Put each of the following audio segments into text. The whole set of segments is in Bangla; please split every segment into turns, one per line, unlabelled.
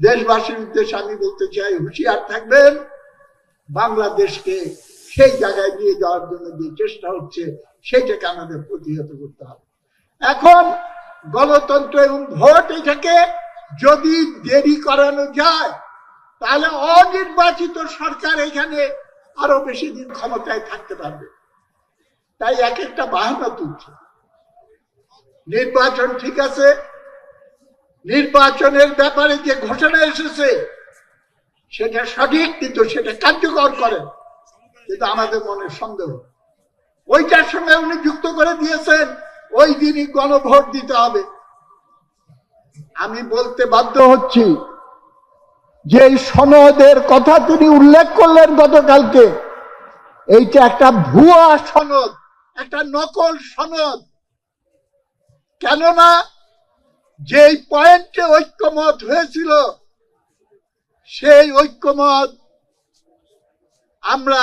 দেশবাসীর উদ্দেশ্যে আমি বলতে চাই, হুঁশিয়ার থাকবেন, বাংলাদেশকে সেই জায়গায় নিয়ে যাওয়ার জন্য যে চেষ্টা হচ্ছে সেইটাকে আমাদের প্রতিহত করতে হবে। এখন গণতন্ত্র এবং ভোট এটাকে যদি দেরি করানো যায়, তাহলে অনির্বাচিত সরকার এখানে আরও বেশি দিন ক্ষমতায় থাকতে পারবে। তাই এক একটা বাহানা তুলছে। নির্বাচন ঠিক আছে নির্বাচনের ব্যাপারে যে ঘোষণা এসেছে, সেটা সঠিক, কিন্তু সেটা কার্যকর করেন। কিন্তু আমাদের মনে সন্দেহ। ওইটার সঙ্গে উনি যুক্ত করে দিয়েছেন, ওই দিনই গণভোট দিতে হবে। আমি বলতে বাধ্য হচ্ছি যে সনদের কথা তিনি উল্লেখ করলেন গতকালকে, এইটা একটা ভুয়া সনদ, একটা নকল সনদ। কেননা যেই পয়েন্টে ঐক্যমত হয়েছিল, সেই ঐক্যমত আমরা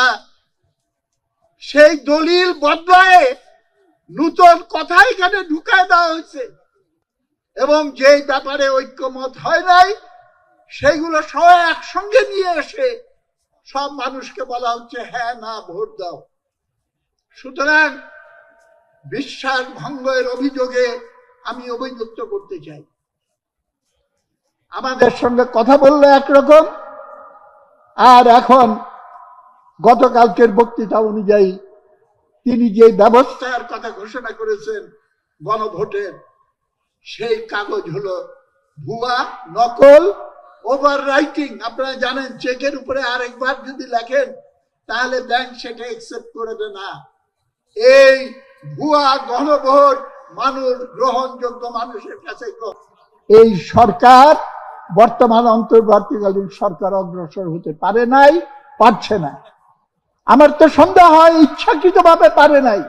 সেই দলিল বদলায় নূতন কথা এখানে ঢুকায় দেওয়া হয়েছে। এবং যেই ব্যাপারে ঐক্যমত হয় নাই, সেইগুলো সবাই একসঙ্গে নিয়ে এসে সব মানুষকে বলা হচ্ছে হ্যাঁ না, ভোট দাও। সুতরাং বিশ্বাস ভঙ্গের অভিযোগে আমি অভিযুক্ত করতে চাই। আমাদের সঙ্গে কথা বলল একরকম। আর এখন গতকালকের বক্তৃতা অনুযায়ী তিনি যে ব্যবস্থার কথা ঘোষণা করেছেন গণভোটের, সেই কাগজ হলো ভুয়া, নকল ওভার রাইটিং আপনারা জানেন, চেকের উপরে আরেকবার যদি লেখেন, তাহলে ব্যাংক সেটা একসেপ্ট করবে না। এই ভুয়া গণভোট মানুষ গ্রহণযোগ্য মানুষের কাছে এই সরকার বর্তমান অন্তর্বর্তীকালীন সরকার অগ্রসর হতে পারে নাই পারছে না। আমার তো সন্দেহ হয় ইচ্ছাকৃতভাবে পারে নাই।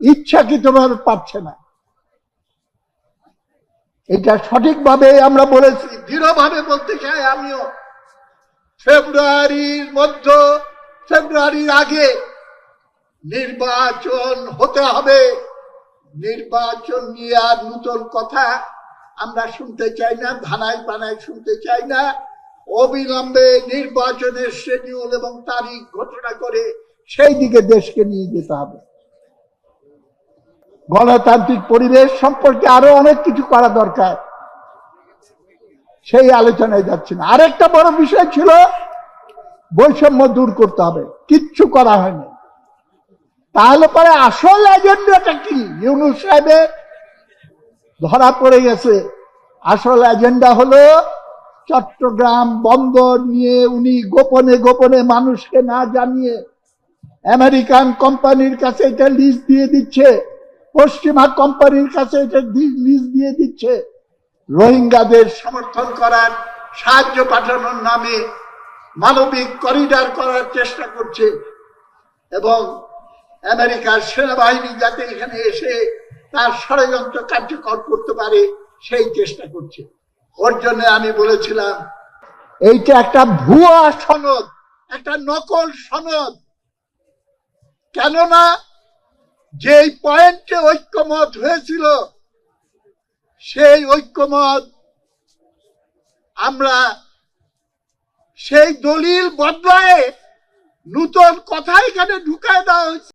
ইচ্ছাকৃতভাবে পারছে না। এটা সঠিকভাবে আমরা বলেছি। দৃঢ়ভাবে বলতে চাই আমিও। ফেব্রুয়ারির মধ্য ফেব্রুয়ারির আগে নির্বাচন হতে হবে। নির্বাচন নিয়ে আর নূতন কথা আমরা শুনতে চাই না ধানাই পানায় শুনতে চাই না। অবিলম্বে নির্বাচনের শিডিউল এবং তারিখ ঘোষণা করে সেই দিকে দেশকে নিয়ে যেতে হবে। গণতান্ত্রিক পরিবেশ সম্পর্কে আরও অনেক কিছু করা দরকার। সেই আলোচনায় যাচ্ছে না। আরেকটা বড় বিষয় ছিল, বৈষম্য দূর করতে হবে। কিচ্ছু করা হয়নি। তাহলে পরে আসল এজেন্ডাটা কি? ইউনুস সাহেবের ধরা পড়ে গেছে। আসল এজেন্ডা হলো চট্টগ্রাম বন্দর নিয়ে উনি গোপনে গোপনে মানুষকে না জানিয়ে আমেরিকান কোম্পানির কাছে এটা লিজ দিয়ে দিচ্ছে। পশ্চিমা কোম্পানির কাছে এটা লিজ দিয়ে দিচ্ছে। রোহিঙ্গাদের সমর্থন করার, সাহায্য পাঠানোর নামে মানবিক করিডার করার চেষ্টা করছে। এবং আমেরিকার সেনাবাহিনী যাতে এখানে এসে তার ষড়যন্ত্র কার্যকর করতে পারে, সেই চেষ্টা করছে। ওর জন্য আমি বলেছিলাম, এইটা একটা ভুয়া সনদ, একটা নকল সনদ। কেননা, যেই পয়েন্টে ঐক্যমত হয়েছিল, সেই ঐক্যমত আমরা সেই দলিল বদলায় নূতন কথা এখানে ঢুকায় দেওয়া হয়েছে।